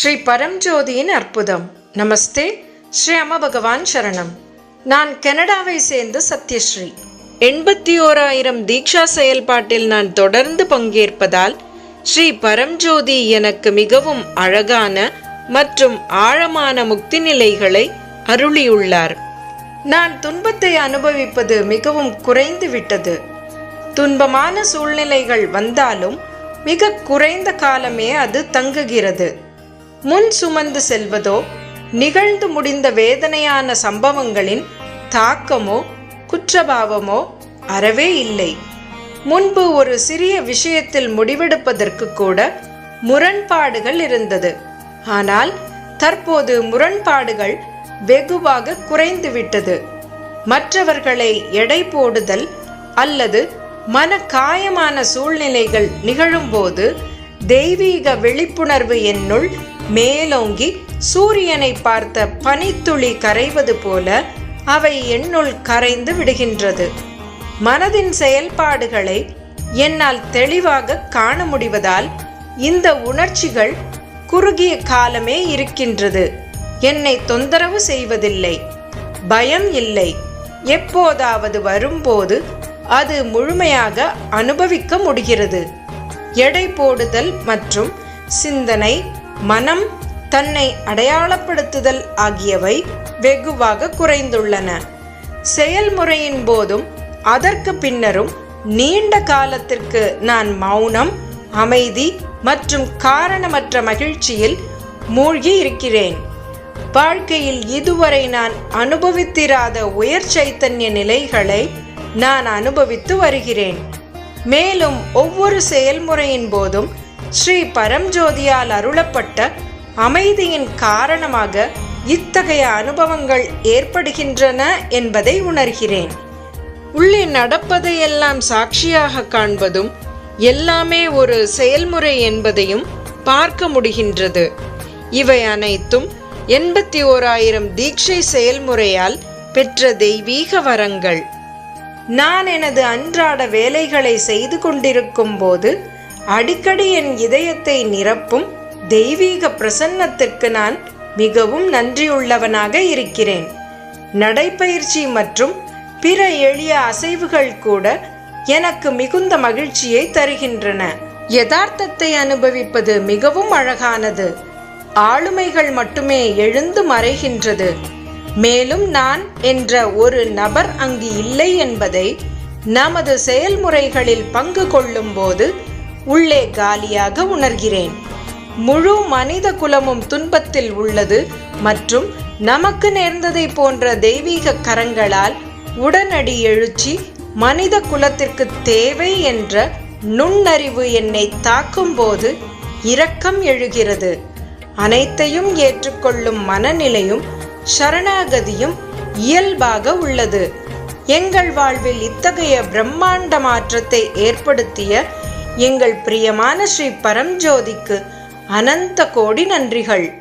ஸ்ரீ பரம்ஜோதியின் அற்புதம். நமஸ்தே ஸ்ரீ அம பகவான் சரணம். நான் கனடாவை சேர்ந்த சத்யஸ்ரீ. எண்பத்தி ஓராயிரம் தீக்ஷா செயல்பாட்டில் நான் தொடர்ந்து பங்கேற்பதால் ஸ்ரீ பரம்ஜோதி எனக்கு மிகவும் அழகான மற்றும் ஆழமான முக்தி நிலைகளை அருளியுள்ளார். நான் துன்பத்தை அனுபவிப்பது மிகவும் குறைந்து விட்டது. துன்பமான சூழ்நிலைகள் வந்தாலும் மிக குறைந்த காலமே அது தங்குகிறது. முன் சுமந்து செல்வதோ நிகழ்ந்து முடிந்த வேதனையான சம்பவங்களின் தாக்கமோ குற்றபாவமோ அறவே இல்லை. முன்பு ஒரு சிறிய விஷயத்தில் முடிவெடுப்பதற்கு கூட முரண்பாடுகள் இருந்தது. ஆனால் தற்போது முரண்பாடுகள் வெகுவாக குறைந்துவிட்டது. மற்றவர்களை எடை போடுதல் அல்லது மன காயமான சூழ்நிலைகள் நிகழும்போது தெய்வீக விழிப்புணர்வு என்னுள் மேலோங்கி சூரியனை பார்த்த பனித்துளி கரைவது போல அவை என்னுள் கரைந்து விடுகின்றது. மனதின் செயல்பாடுகளை என்னால் தெளிவாக காண முடிவதால் இந்த உணர்ச்சிகள் குறுகிய காலமே இருக்கின்றது. என்னை தொந்தரவு செய்வதில்லை. பயம் இல்லை. எப்போதாவது வரும்போது அது முழுமையாக அனுபவிக்க முடிகிறது. எடை போடுதல் மற்றும் சிந்தனை மனம் தன்னை அடையாளப்படுத்துதல் ஆகியவை வெகுவாக குறைந்துள்ளன. செயல்முறையின் போதும் அதற்கு பின்னரும் நீண்ட காலத்திற்கு நான் மௌனம் அமைதி மற்றும் காரணமற்ற மகிழ்ச்சியில் மூழ்கி இருக்கிறேன். வாழ்க்கையில் இதுவரை நான் அனுபவித்திராத உயர் சைத்தன்ய நிலைகளை நான் அனுபவித்து வருகிறேன். மேலும் ஒவ்வொரு செயல்முறையின் போதும் ஸ்ரீ பரம்ஜோதியால் அருளப்பட்ட அமைதியின் காரணமாக இத்தகைய அனுபவங்கள் ஏற்படுகின்றன என்பதை உணர்கிறேன். உள்ளே நடப்பதையெல்லாம் சாட்சியாக காண்பதும் எல்லாமே ஒரு செயல்முறை என்பதையும் பார்க்க முடிகின்றது. இவை அனைத்தும் எண்பத்தி ஓராயிரம் தீட்சை செயல்முறையால் பெற்ற தெய்வீக வரங்கள். நான் எனது அன்றாட வேலைகளை செய்து கொண்டிருக்கும் போது அடிக்கடி என் இதயத்தை நிரப்பும் தெய்வீக பிரசன்னத்திற்கு நான் மிகவும் நன்றியுள்ளவனாக இருக்கிறேன். நடைப்பயிற்சி மற்றும் பிற எளிய அசைவுகள் கூட எனக்கு மிகுந்த மகிழ்ச்சியை தருகின்றன. யதார்த்தத்தை அனுபவிப்பது மிகவும் அழகானது. ஆளுமைகள் மட்டுமே எழுந்து மறைகின்றது. மேலும் நான் என்ற ஒரு நபர் அங்கு இல்லை என்பதை நமது செயல்முறைகளில் பங்கு கொள்ளும் போது உள்ளே காலியாக உணர்கிறேன். முழு மனித குலமும் துன்பத்தில் உள்ளது மற்றும் நமக்கு நேர்ந்ததை போன்ற தெய்வீக கரங்களால் உடனடி எழுச்சி மனித குலத்திற்கு தேவை என்ற நுண்ணறிவு என்னை தாக்கும் போது இரக்கம் எழுகிறது. அனைத்தையும் ஏற்றுக்கொள்ளும் மனநிலையும் சரணாகதியும் இயல்பாக உள்ளது. எங்கள் வாழ்வில் இத்தகைய பிரம்மாண்ட மாற்றத்தை ஏற்படுத்திய எங்கள் பிரியமான ஸ்ரீ பரம்ஜோதிக்கு அனந்த கோடி நன்றிகள்.